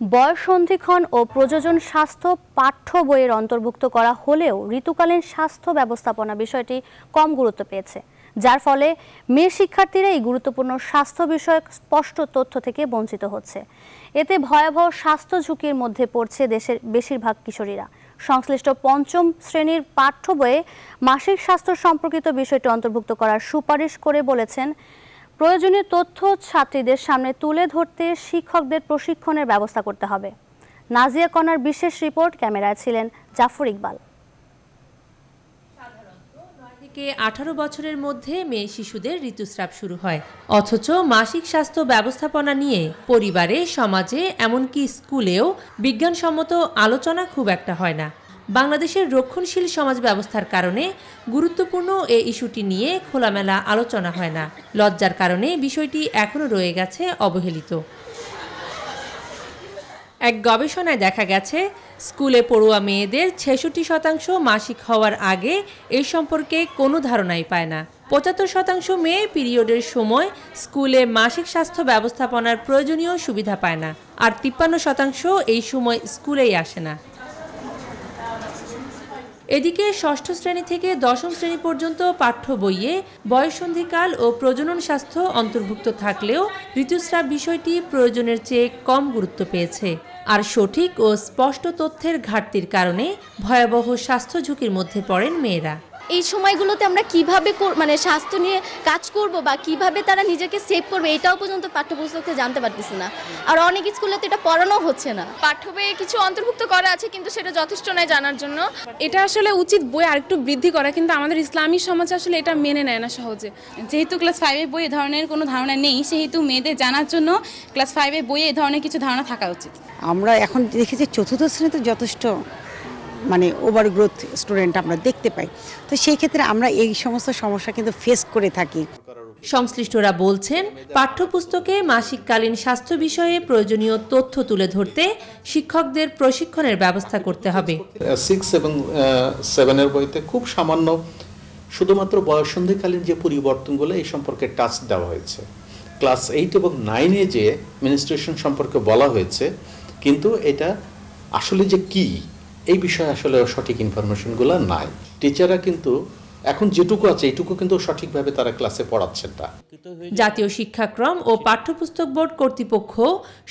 বয়সন্ধিক্ষণ ও প্রযোজন স্বাস্থ্য পাঠ্য বইয়ের অন্তর্ভুক্ত করা হলেও ঋতুকালীন স্বাস্থ্য ব্যবস্থাপনা বিষয়টি কম গুরুত্ব পেয়েছে, যার ফলে মেয়ে শিক্ষার্থীরা এই গুরুত্বপূর্ণ স্বাস্থ্য বিষয়ক স্পষ্ট তথ্য থেকে বঞ্চিত হচ্ছে। এতে ভয়াবহ স্বাস্থ্য ঝুঁকির মধ্যে পড়ছে দেশের বেশিরভাগ কিশোরীরা। সংশ্লিষ্ট পঞ্চম শ্রেণির পাঠ্য বইয়ে মাসিক স্বাস্থ্য সম্পর্কিত বিষয়টি অন্তর্ভুক্ত করার সুপারিশ করে বলেছেন প্রয়োজনীয় তথ্য ছাত্রীদের সামনে তুলে ধরতে শিক্ষকদের প্রশিক্ষণের ব্যবস্থা করতে হবে। নাজিয়া কনার বিশেষ রিপোর্ট, ক্যামেরায় ছিলেন জাফর ইকবাল। থেকে আঠারো বছরের মধ্যে মেয়ে শিশুদের ঋতুস্রাব শুরু হয়। অথচ মাসিক স্বাস্থ্য ব্যবস্থাপনা নিয়ে পরিবারে, সমাজে, এমনকি স্কুলেও বিজ্ঞানসম্মত আলোচনা খুব একটা হয় না। বাংলাদেশের রক্ষণশীল সমাজ ব্যবস্থার কারণে গুরুত্বপূর্ণ এই ইস্যুটি নিয়ে খোলামেলা আলোচনা হয় না। লজ্জার কারণে বিষয়টি এখনও রয়ে গেছে অবহেলিত। এক গবেষণায় দেখা গেছে, স্কুলে পড়ুয়া মেয়েদের ছেষট্টি শতাংশ মাসিক হওয়ার আগে এই সম্পর্কে কোনো ধারণাই পায় না। পঁচাত্তর শতাংশ মেয়ে পিরিয়ডের সময় স্কুলে মাসিক স্বাস্থ্য ব্যবস্থাপনার প্রয়োজনীয় সুবিধা পায় না। আর তিপ্পান্ন শতাংশ এই সময় স্কুলেই আসে না। এদিকে ষষ্ঠ শ্রেণি থেকে দশম শ্রেণি পর্যন্ত পাঠ্য বইয়ে বয়সন্ধিকাল ও প্রজনন স্বাস্থ্য অন্তর্ভুক্ত থাকলেও ঋতুস্রাব বিষয়টি প্রয়োজনের চেয়ে কম গুরুত্ব পেয়েছে। আর সঠিক ও স্পষ্ট তথ্যের ঘাটতির কারণে ভয়াবহ স্বাস্থ্য ঝুঁকির মধ্যে পড়েন মেয়েরা। এই সময়গুলোতে আমরা কীভাবে মানে স্বাস্থ্য নিয়ে কাজ করব বা কীভাবে তারা নিজেকে সেভ করবে এটাও পর্যন্ত পাঠ্যপুস্তকে জানতে পারতেছি না। আর অনেক স্কুলে তো এটা পড়ানো হচ্ছে না। পাঠ্য বইয়ে কিছু অন্তর্ভুক্ত করা আছে কিন্তু সেটা যথেষ্ট নয় জানার জন্য। এটা আসলে উচিত বই আরেকটু বৃদ্ধি করা কিন্তু আমাদের ইসলামী সমাজ আসলে এটা মেনে নেয় না সহজে। যেহেতু ক্লাস ফাইভে বই এ ধরনের কোনো ধারণা নেই সেহেতু মেয়েদের জানার জন্য ক্লাস ফাইভে বইয়ে এ ধরনের কিছু ধারণা থাকা উচিত। আমরা এখন দেখেছি চতুর্থ শ্রেণীতে যথেষ্ট মানে ওভার গ্রোথ স্টুডেন্ট আমরা দেখতে পাই। তো সেই ক্ষেত্রে আমরা এই সমস্ত সমস্যা কিন্তু ফেস করে থাকি। সংশ্লিষ্টরা বলছেন পাঠ্যপুস্তকে মাসিককালীন স্বাস্থ্য বিষয়ে প্রয়োজনীয় তথ্য তুলে ধরতে শিক্ষকদের প্রশিক্ষণের ব্যবস্থা করতে হবে। সিক্স এবং সেভেনের বইতে খুব সামান্য শুধুমাত্র বয়সন্ধিকালীন যে পরিবর্তনগুলো এই সম্পর্কে টাচ দেওয়া হয়েছে। ক্লাস এইট এবং নাইনে যে মিনিস্ট্রেশন সম্পর্কে বলা হয়েছে কিন্তু এটা আসলে যে কি এই বিষয়ে আসলে সঠিক ইনফরমেশনগুলো নাই। টিচাররা কিন্তু এখন যেটুকু আছে এইটুকু কিন্তু সঠিকভাবে তারা ক্লাসে পড়াচ্ছেন না। জাতীয় শিক্ষাক্রম ও পাঠ্যপুস্তক বোর্ড কর্তৃপক্ষ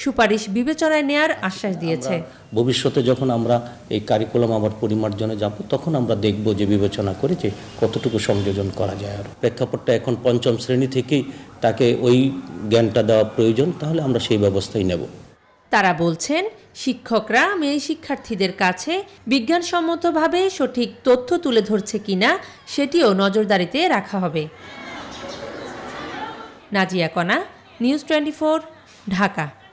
সুপারিশ বিবেচনায় নেয়ার আশ্বাস দিয়েছে। ভবিষ্যতে যখন আমরা এই কারিকুলাম আবার পরিমার্জনে যাব তখন আমরা দেখব যে বিবেচনা করে যে কতটুকু সংযোজন করা যায় আর। প্রেক্ষাপটটা এখন পঞ্চম শ্রেণি থেকেই তাকে ওই জ্ঞানটা দেওয়া প্রয়োজন তাহলে আমরা সেই ব্যবস্থাই নেব। তারা বলছেন শিক্ষকরা মেয়ে শিক্ষার্থীদের কাছে বিজ্ঞানসম্মতভাবে সঠিক তথ্য তুলে ধরছে কিনা সেটিও নজরদারিতে রাখা হবে। নাজিয়া কণা, নিউজ টোয়েন্টি ঢাকা।